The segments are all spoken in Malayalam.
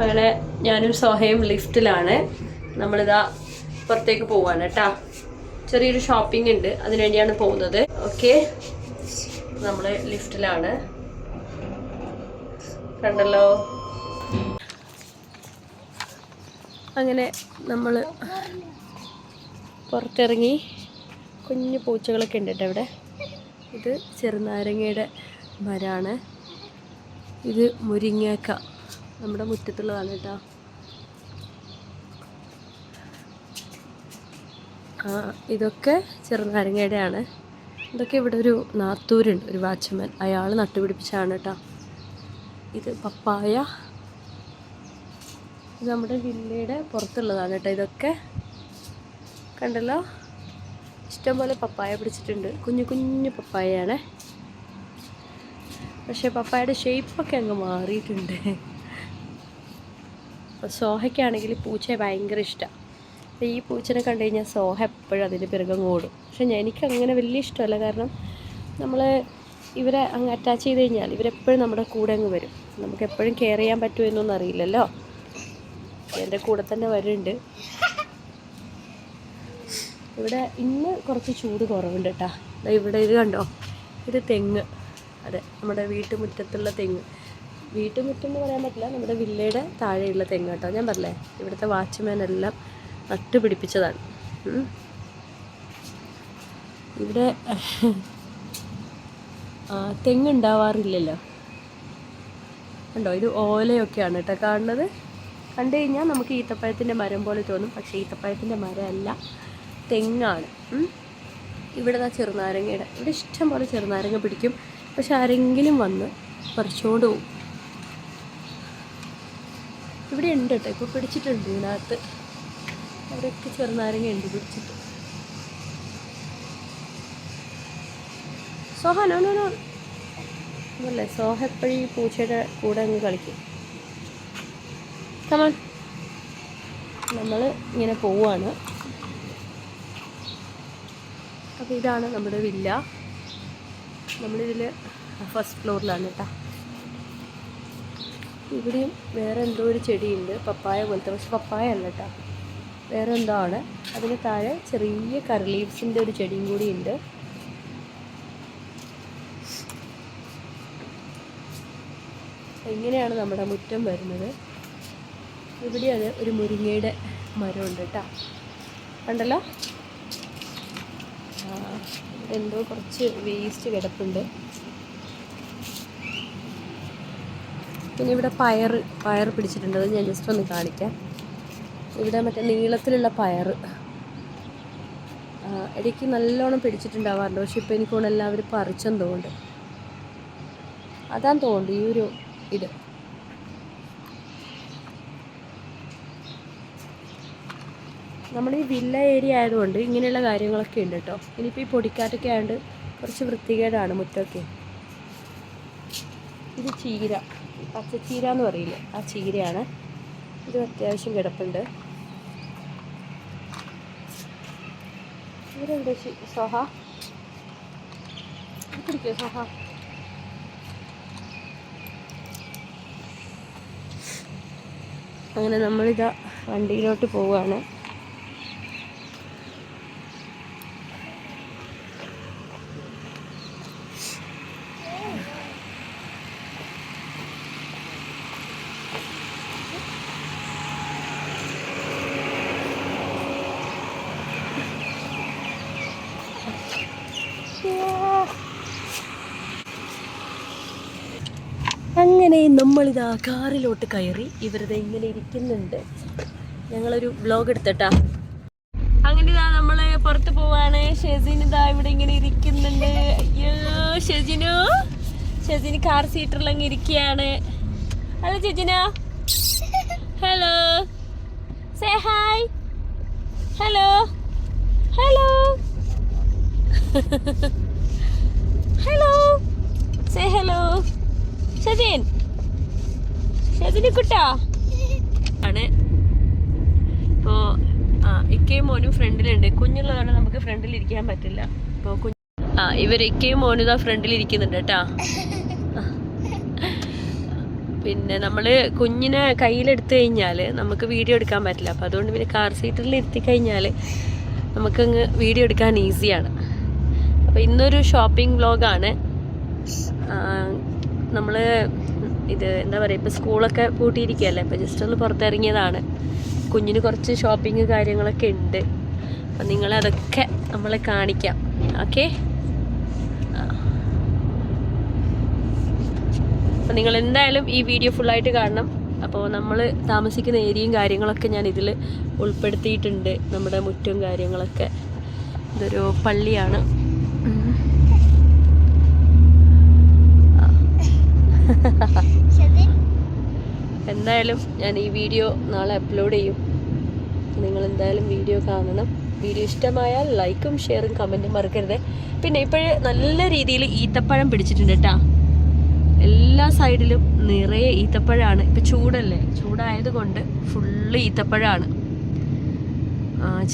അങ്ങനെ ഞാനും സോഹയും ലിഫ്റ്റിലാണ്. നമ്മളിതാ പുറത്തേക്ക് പോവാണ് കേട്ടാ. ചെറിയൊരു ഷോപ്പിംഗ് ഉണ്ട്. അതിനുവേണ്ടിയാണ് പോകുന്നത്. ഓക്കെ നമ്മൾ ലിഫ്റ്റിലാണ്. കണ്ടല്ലോ. അങ്ങനെ നമ്മൾ പുറത്തിറങ്ങി കുഞ്ഞു പൂച്ചകളൊക്കെ ഉണ്ട് കേട്ടോ ഇവിടെ. ഇത് ചെറുനാരങ്ങയുടെ മരമാണ്. ഇത് മുരിങ്ങക്ക. നമ്മുടെ മുറ്റത്തുള്ളതാണ് കേട്ടോ. ആ ഇതൊക്കെ ചെറുനാരങ്ങയുടെയാണ്. ഇതൊക്കെ ഇവിടെ ഒരു നാത്തൂരുണ്ട് ഒരു വാച്ച്മാൻ. അയാൾ നട്ടുപിടിപ്പിച്ചാണ് കേട്ടോ. ഇത് പപ്പായ. ഇത് നമ്മുടെ വില്ലയുടെ പുറത്തുള്ളതാണ് കേട്ടോ ഇതൊക്കെ. കണ്ടല്ലോ? ഇഷ്ടംപോലെ പപ്പായ പിടിച്ചിട്ടുണ്ട്. കുഞ്ഞു കുഞ്ഞു പപ്പായയാണ്. പക്ഷേ പപ്പായയുടെ ഷേപ്പൊക്കെ അങ്ങ് മാറിയിട്ടുണ്ട്. അപ്പോൾ സോഹയ്ക്കാണെങ്കിൽ പൂച്ചയെ ഭയങ്കര ഇഷ്ടമാണ് അപ്പോൾ ഈ പൂച്ചനെ കണ്ടു കഴിഞ്ഞാൽ സോഹ എപ്പോഴും അതിന്റെ പിറകം ഓടും. പക്ഷെ എനിക്കങ്ങനെ വലിയ ഇഷ്ടമല്ല. കാരണം നമ്മൾ ഇവരെ അങ്ങ് അറ്റാച്ച് ചെയ്ത് കഴിഞ്ഞാൽ ഇവരെപ്പോഴും നമ്മുടെ കൂടെ അങ്ങ് വരും. നമുക്ക് എപ്പോഴും കെയർ ചെയ്യാൻ പറ്റുമോ എന്നൊന്നും അറിയില്ലല്ലോ. എന്റെ കൂടെ തന്നെ വരുന്നുണ്ട്. ഇവിടെ ഇന്ന് കുറച്ച് ചൂട് കുറവുണ്ട് കേട്ടോ. ഇവിടെ ഇത് കണ്ടോ? ഇത് തെങ്ങ്. അതെ നമ്മുടെ വീട്ടുമുറ്റത്തുള്ള തെങ്ങ്. വീട്ടുമുറ്റം എന്ന് പറയാൻ പറ്റില്ല. നമ്മുടെ വില്ലയുടെ താഴെയുള്ള തെങ്ങ് കേട്ടോ. ഞാൻ പറഞ്ഞേ ഇവിടുത്തെ വാച്ച്മാൻ എല്ലാം നട്ടുപിടിപ്പിച്ചതാണ്. ഇവിടെ തെങ്ങ് ഉണ്ടാവാറില്ലല്ലോ കണ്ടോ ഇത് ഓലയൊക്കെയാണ് കേട്ടോ കാണുന്നത്. കണ്ടു കഴിഞ്ഞാൽ നമുക്ക് ഈത്തപ്പഴത്തിന്റെ മരം പോലെ തോന്നും. പക്ഷേ ഈത്തപ്പഴത്തിന്റെ മരമല്ല തെങ്ങാണ്. ഇവിടെ നിന്ന് ചെറുനാരങ്ങയുടെ ഇവിടെ ഇഷ്ടം പോലെ ചെറുനാരങ്ങ പിടിക്കും. പക്ഷെ ആരെങ്കിലും വന്ന് പറിച്ചുകൊണ്ട് പോകും ഇവിടെ ഉണ്ട് കേട്ടോ. ഇപ്പോൾ പിടിച്ചിട്ടുണ്ട് ഇതിനകത്ത്. അവിടെയൊക്കെ ചെറുനാരങ്ങ ഉണ്ട് പിടിച്ചിട്ട്. Soha no no no. അല്ലേ സോഹ എപ്പോഴും ഈ പൂച്ചയുടെ കൂടെ അങ്ങ് കളിക്കും. കമൺ നമ്മൾ ഇങ്ങനെ പോവാണ്. അപ്പോൾ ഇതാണ് നമ്മുടെ വില്ല. നമ്മളിതിൽ ഫസ്റ്റ് ഫ്ലോറിലാണ് കേട്ടോ. ഇവിടെയും വേറെ എന്തോ ഒരു ചെടിയുണ്ട് പപ്പായ പോലത്തെ പക്ഷെ പപ്പായ അല്ല കേട്ടോ വേറെ എന്തോ ആണ്. അതിന് താഴെ ചെറിയ കറിലീവ്സിന്റെ ഒരു ചെടിയും കൂടി ഉണ്ട്. ഇങ്ങനെയാണ് നമ്മുടെ മുറ്റം വരുന്നത്. ഇവിടെ അത് ഒരു മുരിങ്ങയുടെ മരമുണ്ട് കേട്ടോ കണ്ടല്ലോ? എന്തോ കുറച്ച് വേസ്റ്റ് കിടപ്പുണ്ട്. പിന്നെ ഇവിടെ പയർ പയർ പിടിച്ചിട്ടുണ്ട്. ഞാൻ ജസ്റ്റ് ഒന്ന് കാണിക്കാം. ഇവിടെ മറ്റേ നീളത്തിലുള്ള പയർ. ഇടയ്ക്ക് നല്ലോണം പിടിച്ചിട്ടുണ്ടാവാറുണ്ട്. പക്ഷെ ഇപ്പോൾ എനിക്ക് എല്ലാവരും പറിച്ചെന്ന് തോന്നുന്നുണ്ട്. അതാണ് തോന്നുന്നു ഈ ഒരു ഇത്. നമ്മൾ ഈ വില്ല ഏരിയ ആയതുകൊണ്ട് ഇങ്ങനെയുള്ള കാര്യങ്ങളൊക്കെ ഉണ്ട് കേട്ടോ. ഇനിയിപ്പോൾ ഈ പൊടിക്കാറ്റൊക്കെ ആയതുകൊണ്ട് കുറച്ച് വൃത്തികേടാണ് മുറ്റമൊക്കെ. ഇത് ചീര. പച്ചച്ചീര എന്ന് പറയില്ലേ. ആ ചീരയാണ്. ഇത് അത്യാവശ്യം കിടപ്പുണ്ട്. ഇവരെന്താ സോഹ? ഇത് സോഹ. അങ്ങനെ നമ്മളിതാ വണ്ടിയിലോട്ട് പോവുകയാണ് അങ്ങനെ നമ്മളിതാ കാറിലോട്ട് കയറി ഇവരത് ഇങ്ങനെ ഇരിക്കുന്നുണ്ട്. ഞങ്ങളൊരു ബ്ലോഗ് എടുത്തട്ടാ. അങ്ങനെ ഇതാ നമ്മൾ പുറത്ത് പോവാണ്. ഷെസിൻ ഇതാ ഇവിടെ ഇങ്ങനെ ഇരിക്കുന്നുണ്ട്. അയ്യോ ഷെജിനു ഷെജിന് കാർ സീറ്ററിൽ അങ്ങ് ഇരിക്കുകയാണ് hello Shejina hello say hi hello hello hello say hello Shejin ഷെജിന് കുട്ടാ ആണ്. ഇപ്പോൾ ആ ഇക്കയും മോനും ഫ്രണ്ടിലുണ്ട്. കുഞ്ഞുള്ളതാണ് നമുക്ക് ഫ്രണ്ടിൽ ഇരിക്കാൻ പറ്റില്ല. ഇപ്പോൾ കുഞ്ഞ് ആ ഇവർ ഇക്കയും മോനും ഇതാ ഫ്രണ്ടിൽ ഇരിക്കുന്നുണ്ട് കേട്ടാ. പിന്നെ നമ്മൾ കുഞ്ഞിനെ കയ്യിലെടുത്ത് കഴിഞ്ഞാൽ നമുക്ക് വീഡിയോ എടുക്കാൻ പറ്റില്ല. അപ്പോൾ അതുകൊണ്ട് പിന്നെ കാർ സീറ്റിൽ ഇരുത്തി കഴിഞ്ഞാൽ നമുക്കങ്ങ് വീഡിയോ എടുക്കാൻ ഈസിയാണ്. അപ്പോൾ ഇന്നൊരു ഷോപ്പിംഗ് വ്ലോഗാണ് നമ്മൾ ഇത് എന്താ പറയുക ഇപ്പോൾ സ്കൂളൊക്കെ പൂട്ടിയിരിക്കുകയല്ലേ? അപ്പോൾ ജസ്റ്റ് ഒന്ന് പുറത്തിറങ്ങിയതാണ്. കുഞ്ഞിന് കുറച്ച് ഷോപ്പിംഗ് കാര്യങ്ങളൊക്കെ ഉണ്ട്. അപ്പം നിങ്ങളതൊക്കെ നമ്മളെ കാണിക്കാം. ഓക്കെ അപ്പം നിങ്ങൾ എന്തായാലും ഈ വീഡിയോ ഫുള്ളായിട്ട് കാണണം. അപ്പോൾ നമ്മൾ താമസിക്കുന്ന ഏരിയയും കാര്യങ്ങളൊക്കെ ഞാൻ ഇതിൽ ഉൾപ്പെടുത്തിയിട്ടുണ്ട്. നമ്മുടെ മുറ്റും കാര്യങ്ങളൊക്കെ. ഇതൊരു പള്ളിയാണ്. എന്തായാലും ഞാൻ ഈ വീഡിയോ നാളെ അപ്ലോഡ് ചെയ്യും. നിങ്ങൾ എന്തായാലും വീഡിയോ കാണണം. വീഡിയോ ഇഷ്ടമായാൽ ലൈക്കും ഷെയറും കമന്റും മറക്കരുത്. പിന്നെ ഇപ്പോഴ് നല്ല രീതിയിൽ ഈത്തപ്പഴം പിടിച്ചിട്ടുണ്ട് കേട്ടാ എല്ലാ സൈഡിലും നിറയെ ഈത്തപ്പഴമാണ് ഇപ്പം ചൂടല്ലേ? ചൂടായതുകൊണ്ട് ഫുള്ള് ഈത്തപ്പഴമാണ്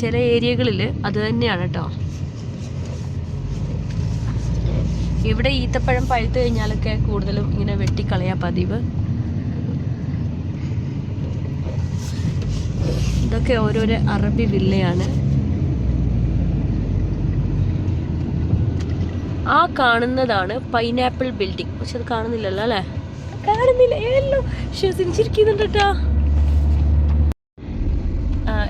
ചില ഏരിയകളിൽ അത് തന്നെയാണ് കേട്ടോ ഇവിടെ ഈത്തപ്പഴം പഴുത്തു കഴിഞ്ഞാലൊക്കെ കൂടുതലും ഇങ്ങനെ വെട്ടിക്കളയാ പതിവ്. ഇതൊക്കെ ഓരോരോ അറബി വില്ലയാണ്. ആ കാണുന്നതാണ് പൈനാപ്പിൾ ബിൽഡിംഗ്. പക്ഷെ അത് കാണുന്നില്ലല്ലോ അല്ലേ? കാണുന്നില്ല. ഏല്ലോ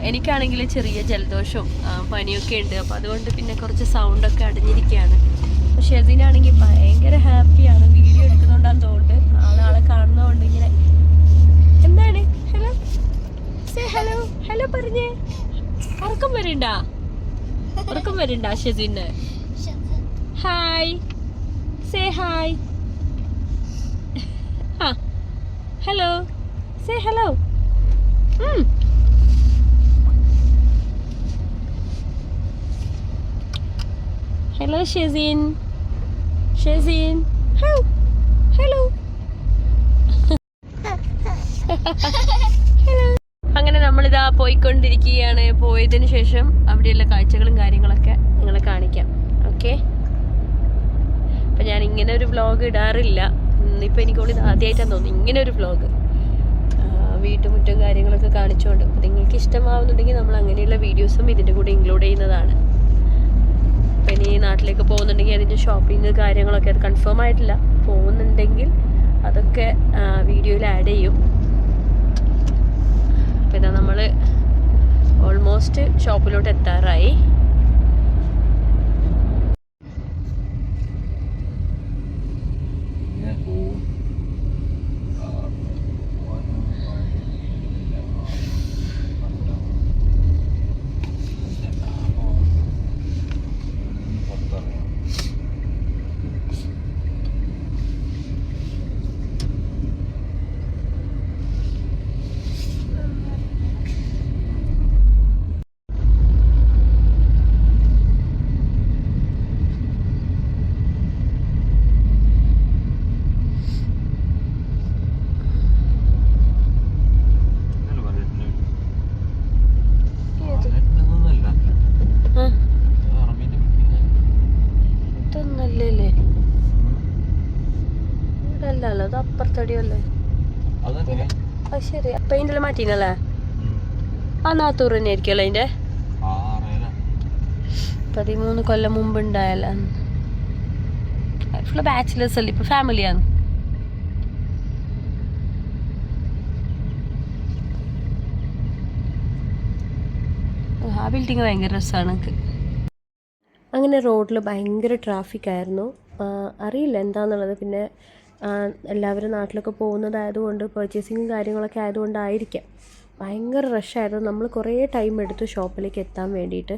എനിക്കാണെങ്കിൽ ചെറിയ ജലദോഷവും പനിയൊക്കെ ഉണ്ട്. അപ്പോൾ അതുകൊണ്ട് പിന്നെ കുറച്ച് സൗണ്ടൊക്കെ അടഞ്ഞിരിക്കുകയാണ്. അപ്പോൾ ഷെസിനാണെങ്കിൽ ഭയങ്കര ഹാപ്പിയാണ് വീഡിയോ എടുക്കുന്നുണ്ടാന്ന് തോന്നുന്നുണ്ട്. ആളാളെ കാണുന്നതുകൊണ്ട് ഇങ്ങനെ എന്താണ്? സേ ഹലോ ഹലോ പറഞ്ഞേ. ഉറക്കം വരണ്ട. ഉറക്കം വരണ്ട ഷെസിന്. Hi say hi hello say hello hello Shezin. Shezin. Hello അങ്ങനെ നമ്മളിതാ പോയിക്കൊണ്ടിരിക്കുകയാണ്. പോയതിനു ശേഷം അവിടെയുള്ള കാഴ്ചകളും കാര്യങ്ങളൊക്കെ നിങ്ങളെ കാണിക്കാം. ഓക്കെ? അപ്പം ഞാൻ ഇങ്ങനെ ഒരു വ്ളോഗ് ഇടാറില്ല. ഇന്നിപ്പോൾ എനിക്കുള്ളിൽ ആദ്യമായിട്ടാണ് തോന്നുന്നു ഇങ്ങനെ ഒരു വ്ളോഗ് വീട്ടുമുറ്റം കാര്യങ്ങളൊക്കെ കാണിച്ചുകൊണ്ട് അപ്പം നിങ്ങൾക്ക് ഇഷ്ടമാവുന്നുണ്ടെങ്കിൽ നമ്മൾ അങ്ങനെയുള്ള വീഡിയോസും ഇതിന്റെ കൂടെ ഇൻക്ലൂഡ് ചെയ്യുന്നതാണ്. അപ്പം ഇനി നാട്ടിലേക്ക് പോകുന്നുണ്ടെങ്കിൽ അതിന്റെ ഷോപ്പിംഗ് കാര്യങ്ങളൊക്കെ അത് കൺഫേം ആയിട്ടില്ല. പോകുന്നുണ്ടെങ്കിൽ അതൊക്കെ വീഡിയോയിൽ ആഡ് ചെയ്യും. പിന്നെ നമ്മൾ ഓൾമോസ്റ്റ് ഷോപ്പിലോട്ട് എത്താറായി അല്ലല്ലോ അത് ശരി. പെയിന്റെല്ലാം മാറ്റീനല്ലേ ആ നാത്തൂർ തന്നെ ആയിരിക്കുമല്ലോ അതിന്റെ പതിമൂന്ന് കൊല്ലം മുമ്പ് ഉണ്ടായല്ല. ഫുള്ള് ബാച്ചിലേഴ്സ് അല്ലേ? ഇപ്പൊ ഫാമിലിയാണ് ആ ബിൽഡിങ് ഭയങ്കര രസമാണ് എനിക്ക്. അങ്ങനെ റോഡിൽ ഭയങ്കര ട്രാഫിക് ആയിരുന്നു. അറിയില്ല എന്താണെന്നുള്ളത് പിന്നെ എല്ലാവരും നാട്ടിലൊക്കെ പോകുന്നതായതുകൊണ്ട് പർച്ചേസിങ്ങും കാര്യങ്ങളൊക്കെ ആയതുകൊണ്ടായിരിക്കാം. ഭയങ്കര റഷായിരുന്നു നമ്മൾ കുറേ ടൈം എടുത്തു ഷോപ്പിലേക്ക് എത്താൻ വേണ്ടിയിട്ട്.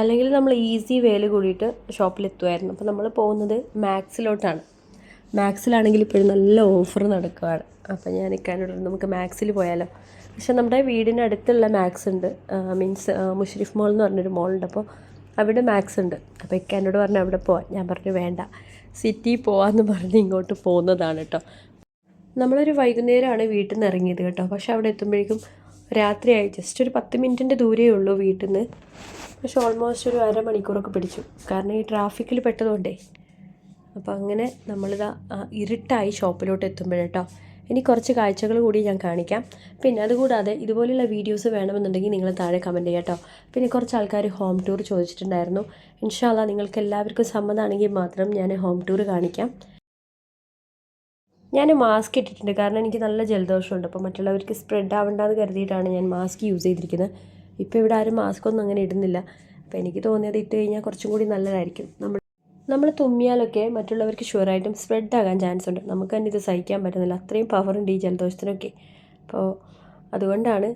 അല്ലെങ്കിൽ നമ്മൾ ഈസി വേൽ കൂടിയിട്ട് ഷോപ്പിലെത്തുമായിരുന്നു അപ്പോൾ നമ്മൾ പോകുന്നത് മാക്സിലോട്ടാണ് മാക്സിലാണെങ്കിൽ ഇപ്പോഴും നല്ല ഓഫർ നടക്കുകയാണ് അപ്പോൾ ഞാൻ ഇക്കാനോട് നമുക്ക് മാക്സിൽ പോയാലോ? പക്ഷേ നമ്മുടെ വീടിന്റെ അടുത്തുള്ള മാക്സ് ഉണ്ട് മീൻസ് മുഷരിഫ് മോൾ എന്ന് പറഞ്ഞൊരു മോളുണ്ട് അപ്പോൾ അവിടെ മാക്സ് ഉണ്ട്. അപ്പോൾ ഇക്കാനോട് പറഞ്ഞു അവിടെ പോവാം. ഞാൻ പറഞ്ഞു വേണ്ട. സിറ്റി പോവാന്ന് പറഞ്ഞ് ഇങ്ങോട്ട് പോകുന്നതാണ് കേട്ടോ നമ്മളൊരു വൈകുന്നേരമാണ് വീട്ടിൽ നിന്ന് ഇറങ്ങിയത് കേട്ടോ. പക്ഷെ അവിടെ എത്തുമ്പോഴേക്കും രാത്രിയായി. ജസ്റ്റ് ഒരു പത്ത് മിനിറ്റിന്റെ ദൂരമേ ഉള്ളൂ വീട്ടിൽ നിന്ന് പക്ഷെ ഓൾമോസ്റ്റ് ഒരു അരമണിക്കൂറൊക്കെ പിടിച്ചു. കാരണം ഈ ട്രാഫിക്കിൽ പെട്ടതുകൊണ്ടേ. അപ്പോൾ അങ്ങനെ നമ്മളിതാ ഇരുട്ടായി ഷോപ്പിലോട്ട് എത്തുമ്പോഴേട്ടോ ഇനി കുറച്ച് കാഴ്ചകൾ കൂടി ഞാൻ കാണിക്കാം. പിന്നെ അതുകൂടാതെ ഇതുപോലെയുള്ള വീഡിയോസ് വേണമെന്നുണ്ടെങ്കിൽ നിങ്ങൾ താഴെ കമന്റ് ചെയ്യാം കേട്ടോ പിന്നെ കുറച്ച് ആൾക്കാർ ഹോം ടൂർ ചോദിച്ചിട്ടുണ്ടായിരുന്നു. ഇൻഷാല്ല നിങ്ങൾക്ക് എല്ലാവർക്കും സമ്മതമാണെങ്കിൽ മാത്രം ഞാൻ ഹോം ടൂർ കാണിക്കാം. ഞാൻ മാസ്ക് ഇട്ടിട്ടുണ്ട്. കാരണം എനിക്ക് നല്ല ജലദോഷമുണ്ട്. അപ്പോൾ മറ്റുള്ളവർക്ക് സ്പ്രെഡ് ആവണ്ടെന്ന് കരുതിയിട്ടാണ് ഞാൻ മാസ്ക് യൂസ് ചെയ്തിരിക്കുന്നത്. ഇപ്പോൾ ഇവിടെ ആരും മാസ്ക് ഒന്നും അങ്ങനെ ഇടുന്നില്ല. അപ്പോൾ എനിക്ക് തോന്നിയത് ഇട്ട് കഴിഞ്ഞാൽ കുറച്ചും കൂടി നല്ലതായിരിക്കും. നമ്മൾ നമ്മൾ തുമ്മിയാലൊക്കെ മറ്റുള്ളവർക്ക് ഷുവറായിട്ടും സ്പ്രെഡ് ആകാൻ ചാൻസ് ഉണ്ട്. നമുക്ക് തന്നെ ഇത് സഹിക്കാൻ പറ്റുന്നില്ല. അത്രയും പവർ ഉണ്ട് ഈ ജലദോഷത്തിനൊക്കെ. അപ്പോൾ അതുകൊണ്ടാണ്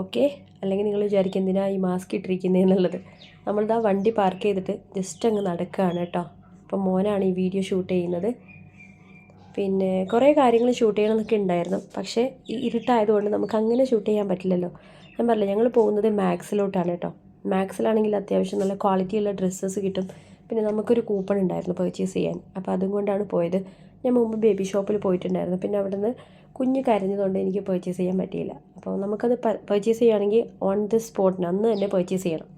ഓക്കെ അല്ലെങ്കിൽ നിങ്ങൾ വിചാരിക്കും എന്തിനാ ഈ മാസ്ക് ഇട്ടിരിക്കുന്നത് എന്നുള്ളത്. നമ്മളിതാ വണ്ടി പാർക്ക് ചെയ്തിട്ട് ജസ്റ്റ് അങ്ങ് നടക്കുകയാണ് കേട്ടോ. അപ്പോൾ മോനാണ് ഈ വീഡിയോ ഷൂട്ട് ചെയ്യുന്നത്. പിന്നെ കുറേ കാര്യങ്ങൾ ഷൂട്ട് ചെയ്യണമെന്നൊക്കെ ഉണ്ടായിരുന്നു. പക്ഷേ ഈ ഇരുട്ടായതുകൊണ്ട് നമുക്ക് അങ്ങനെ ഷൂട്ട് ചെയ്യാൻ പറ്റില്ലല്ലോ. ഞാൻ പറഞ്ഞില്ല ഞങ്ങൾ പോകുന്നത് മാക്സിലോട്ടാണ് കേട്ടോ. മാക്സിലാണെങ്കിൽ അത്യാവശ്യം നല്ല ക്വാളിറ്റിയുള്ള ഡ്രസ്സസ് കിട്ടും. പിന്നെ നമുക്കൊരു കൂപ്പൺ ഉണ്ടായിരുന്നു പർച്ചേസ് ചെയ്യാൻ. അപ്പോൾ അതും കൊണ്ടാണ് പോയത്. ഞാൻ മുമ്പ് ബേബി ഷോപ്പിൽ പോയിട്ടുണ്ടായിരുന്നു. പിന്നെ അവിടെ നിന്ന് കുഞ്ഞ് കരഞ്ഞതുകൊണ്ട് എനിക്ക് പർച്ചേസ് ചെയ്യാൻ പറ്റിയില്ല. അപ്പോൾ നമുക്കത് പർച്ചേസ് ചെയ്യുകയാണെങ്കിൽ ഓൺ ദി സ്പോട്ടിന് അന്ന് തന്നെ പർച്ചേസ് ചെയ്യണം.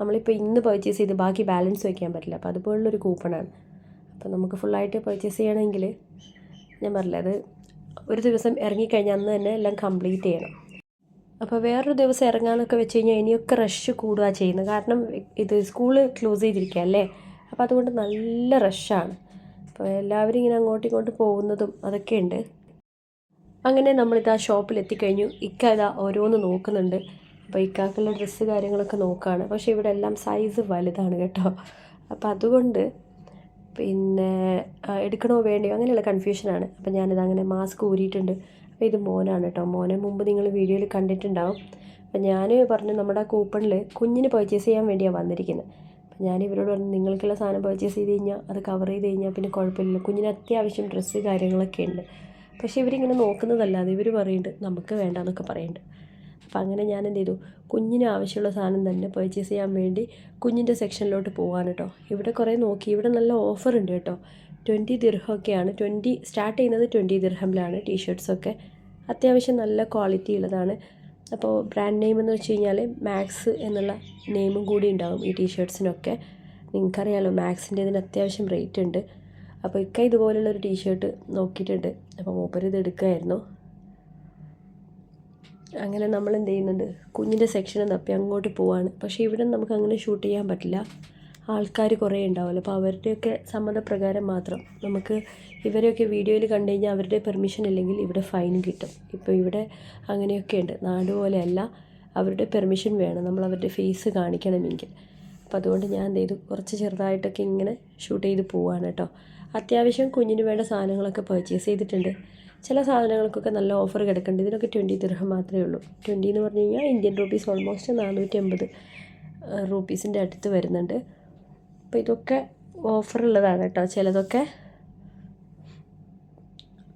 നമ്മളിപ്പോൾ ഇന്ന് പർച്ചേസ് ചെയ്ത് ബാക്കി ബാലൻസ് വയ്ക്കാൻ പറ്റില്ല. അപ്പോൾ അതുപോലുള്ളൊരു കൂപ്പണാണ് അപ്പോൾ നമുക്ക് ഫുള്ളായിട്ട് പർച്ചേസ് ചെയ്യണമെങ്കിൽ ഞാൻ പറഞ്ഞില്ല അത് ഒരു ദിവസം ഇറങ്ങിക്കഴിഞ്ഞാൽ അന്ന് തന്നെ എല്ലാം കംപ്ലീറ്റ് ചെയ്യണം. അപ്പോൾ വേറൊരു ദിവസം ഇറങ്ങാനൊക്കെ വെച്ച് കഴിഞ്ഞാൽ ഇനിയൊക്കെ റഷ് കൂടുക ചെയ്യുന്നത്. കാരണം ഇത് സ്കൂൾ ക്ലോസ് ചെയ്തിരിക്കുക അല്ലേ? അപ്പോൾ അതുകൊണ്ട് നല്ല റഷാണ് അപ്പോൾ എല്ലാവരും ഇങ്ങനെ അങ്ങോട്ടും ഇങ്ങോട്ടും പോകുന്നതും അതൊക്കെ അങ്ങനെ അങ്ങനെ ആ ഷോപ്പിൽ എത്തിക്കഴിഞ്ഞു. ഇക്ക ഇതാ ഓരോന്ന് നോക്കുന്നുണ്ട്. അപ്പോൾ ഇക്കാക്കുള്ള ഡ്രസ്സ് കാര്യങ്ങളൊക്കെ നോക്കുകയാണ് പക്ഷേ ഇവിടെ എല്ലാം സൈസ് വലുതാണ് കേട്ടോ. അപ്പോൾ അതുകൊണ്ട് പിന്നെ എടുക്കണോ വേണ്ടയോ? അങ്ങനെയുള്ള കൺഫ്യൂഷനാണ് അപ്പോൾ ഞാനിത് അങ്ങനെ മാസ്ക് ഊരിയിട്ടുണ്ട്. അപ്പോൾ ഇത് മോനാണ് കേട്ടോ മോനെ മുമ്പ് നിങ്ങൾ വീഡിയോയിൽ കണ്ടിട്ടുണ്ടാവും. അപ്പം ഞാൻ പറഞ്ഞു നമ്മുടെ കൂപ്പണിൽ കുഞ്ഞിന് പർച്ചേസ് ചെയ്യാൻ വേണ്ടിയാണ് വന്നിരിക്കുന്നത് അപ്പം ഞാൻ ഇവരോട് പറഞ്ഞു നിങ്ങൾക്കുള്ള സാധനം പർച്ചേസ് ചെയ്ത് കഴിഞ്ഞാൽ അത് കവർ ചെയ്ത് കഴിഞ്ഞാൽ പിന്നെ കുഴപ്പമില്ല കുഞ്ഞിന് അത്യാവശ്യം ഡ്രസ്സ് കാര്യങ്ങളൊക്കെ ഉണ്ട്. പക്ഷേ ഇവരിങ്ങനെ നോക്കുന്നതല്ലാതെ ഇവർ പറയുന്നുണ്ട് നമുക്ക് വേണ്ട എന്നൊക്കെ പറയുന്നുണ്ട് അപ്പം അങ്ങനെ ഞാൻ എന്ത് ചെയ്തു കുഞ്ഞിന് ആവശ്യമുള്ള സാധനം തന്നെ പർച്ചേസ് ചെയ്യാൻ വേണ്ടി കുഞ്ഞിന്റെ സെക്ഷനിലോട്ട് പോകാൻ കേട്ടോ ഇവിടെ കുറേ നോക്കി ഇവിടെ നല്ല ഓഫർ ഉണ്ട് കേട്ടോ ട്വന്റി ദിർഹമൊക്കെയാണ് ട്വന്റി സ്റ്റാർട്ട് ചെയ്യുന്നത് ട്വന്റി ദിർഹമിലാണ് ടീഷർട്ട്സൊക്കെ അത്യാവശ്യം നല്ല ക്വാളിറ്റി ഉള്ളതാണ്. അപ്പോൾ ബ്രാൻഡ് നെയിം എന്ന് വെച്ച് കഴിഞ്ഞാൽ മാക്സ് എന്നുള്ള നെയിമും കൂടി ഉണ്ടാകും ഈ ടീഷർട്ട്സിനൊക്കെ നിങ്ങൾക്കറിയാലോ മാക്സിന്റെ ഇതിന് അത്യാവശ്യം റേറ്റ് ഉണ്ട്. അപ്പോൾ ഇക്ക ഇതുപോലുള്ളൊരു ടീഷർട്ട് നോക്കിയിട്ടുണ്ട്. അപ്പോൾ മൂപ്പര് ഇത് എടുക്കുമായിരുന്നു അങ്ങനെ നമ്മൾ എന്ത് ചെയ്യുന്നുണ്ട്? കുഞ്ഞിന്റെ സെക്ഷനെ തപ്പി അങ്ങോട്ട് പോവാണ്. പക്ഷേ ഇവിടെ നമുക്ക് അങ്ങനെ ഷൂട്ട് ചെയ്യാൻ പറ്റില്ല. ആൾക്കാർ കുറേ ഉണ്ടാവുമല്ലോ. അപ്പോൾ അവരുടെയൊക്കെ സമ്മതപ്രകാരം മാത്രം നമുക്ക് ഇവരെയൊക്കെ വീഡിയോയിൽ കണ്ടു കഴിഞ്ഞാൽ അവരുടെ പെർമിഷൻ ഇല്ലെങ്കിൽ ഇവിടെ ഫൈൻ കിട്ടും. ഇപ്പോൾ ഇവിടെ അങ്ങനെയൊക്കെ ഉണ്ട്. നാട് പോലെയല്ല അവരുടെ പെർമിഷൻ വേണം. നമ്മൾ അവരുടെ ഫേസ് കാണിക്കണമെങ്കിൽ. അപ്പോൾ അതുകൊണ്ട് ഞാൻ എന്ത് ചെയ്തു? കുറച്ച് ചെറുതായിട്ടൊക്കെ ഇങ്ങനെ ഷൂട്ട് ചെയ്ത് പോവാണ് കേട്ടോ. അത്യാവശ്യം കുഞ്ഞിന് വേണ്ട സാധനങ്ങളൊക്കെ പർച്ചേസ് ചെയ്തിട്ടുണ്ട്. ചില സാധനങ്ങൾക്കൊക്കെ നല്ല ഓഫർ കിടക്കുന്നുണ്ട്. ഇതിനൊക്കെ ട്വന്റി ദിർഹം മാത്രമേ ഉള്ളൂ. ട്വന്റി എന്ന് പറഞ്ഞു കഴിഞ്ഞാൽ ഇന്ത്യൻ റുപ്പീസ് ഓൾമോസ്റ്റ് നാനൂറ്റി അമ്പത് റുപ്പീസിന്റെ അടുത്ത് വരുന്നുണ്ട്. അപ്പോൾ ഇതൊക്കെ ഓഫറുള്ളതാണ് കേട്ടോ. ചിലതൊക്കെ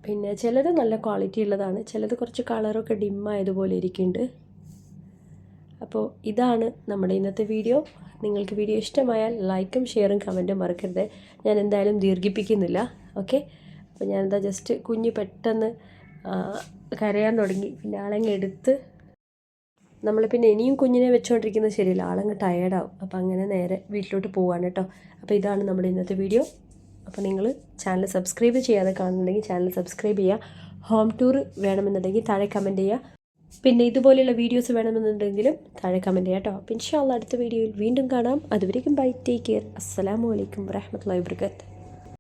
പിന്നെ ചിലത് നല്ല ക്വാളിറ്റി ഉള്ളതാണ്. ചിലത് കുറച്ച് കളറൊക്കെ ഡിമ്മായതുപോലെ ഇരിക്കുന്നുണ്ട്. അപ്പോൾ ഇതാണ് നമ്മുടെ ഇന്നത്തെ വീഡിയോ നിങ്ങൾക്ക് വീഡിയോ ഇഷ്ടമായാൽ ലൈക്കും ഷെയറും കമന്റും മറക്കരുത്. ഞാൻ എന്തായാലും ദീർഘിപ്പിക്കുന്നില്ല. ഓക്കെ അപ്പോൾ ഞാനെന്താ ജസ്റ്റ് കുഞ്ഞ് പെട്ടെന്ന് കരയാൻ തുടങ്ങി. പിന്നെ ആളങ്ങ് എടുത്ത് നമ്മൾ പിന്നെ ഇനിയും കുഞ്ഞിനെ വെച്ചുകൊണ്ടിരിക്കുന്നത് ശരിയല്ല. ആളങ്ങ് ടയേർഡാവും അപ്പോൾ അങ്ങനെ നേരെ വീട്ടിലോട്ട് പോവാണ് കേട്ടോ അപ്പോൾ ഇതാണ് നമ്മുടെ ഇന്നത്തെ വീഡിയോ അപ്പോൾ നിങ്ങൾ ചാനൽ സബ്സ്ക്രൈബ് ചെയ്യാതെ കാണുന്നുണ്ടെങ്കിൽ ചാനൽ സബ്സ്ക്രൈബ് ചെയ്യുക ഹോം ടൂർ വേണമെന്നുണ്ടെങ്കിൽ താഴെ കമന്റ് ചെയ്യുക പിന്നെ ഇതുപോലെയുള്ള വീഡിയോസ് വേണമെന്നുണ്ടെങ്കിലും താഴെ കമന്റ് ചെയ്യാം കേട്ടോ അപ്പം ഇൻഷാല്ല അടുത്ത വീഡിയോയിൽ വീണ്ടും കാണാം. അതുവരേക്കും ബൈ ടേക്ക് കെയർ അസ്സാം അലൈക്കും വരഹമത്തുള്ളാഹി വബർക്കാത്തു